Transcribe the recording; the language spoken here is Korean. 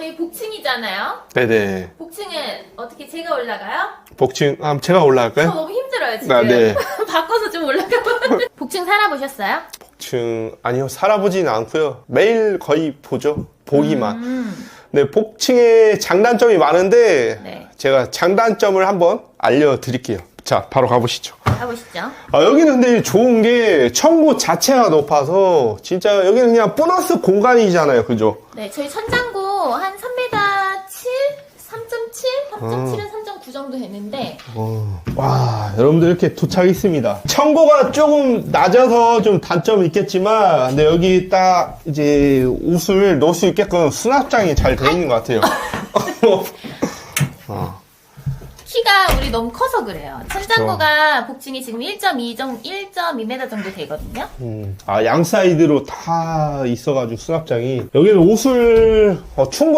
저희 복층이잖아요. 네네. 복층은 어떻게 제가 올라가요? 복층, 아, 제가 저 올라갈까요? 너무 힘들어요 지금. 아, 네. 바꿔서 좀 올라가. 복층 살아보셨어요? 복층, 아니요, 살아보지는 않고요. 매일 거의 보죠. 보기만. 음, 네, 복층에 장단점이 많은데, 네. 제가 장단점을 한번 알려드릴게요. 자, 바로 가보시죠. 가보시죠. 아, 여기는 근데 좋은 게 청구 자체가 높아서 진짜 여기는 그냥 보너스 공간이잖아요. 그죠? 네, 저희 천장고 한 3m 7, 3.7, 3.7은 3.9 정도 되는데 어, 와, 여러분들 이렇게 도착했습니다. 청고가 조금 낮아서 좀 단점이 있겠지만, 근데 여기 딱 이제 옷을 넣을 수 있게끔 수납장이 잘 되어 있는 것 같아요. 어, 키가 우리 너무 커서 그래요. 천장고가 복층이 지금 1.2 정도, 1.2m 정도 되거든요. 음, 아, 양 사이드로 다 있어가지고 수납장이. 여기는 옷을 어, 충분한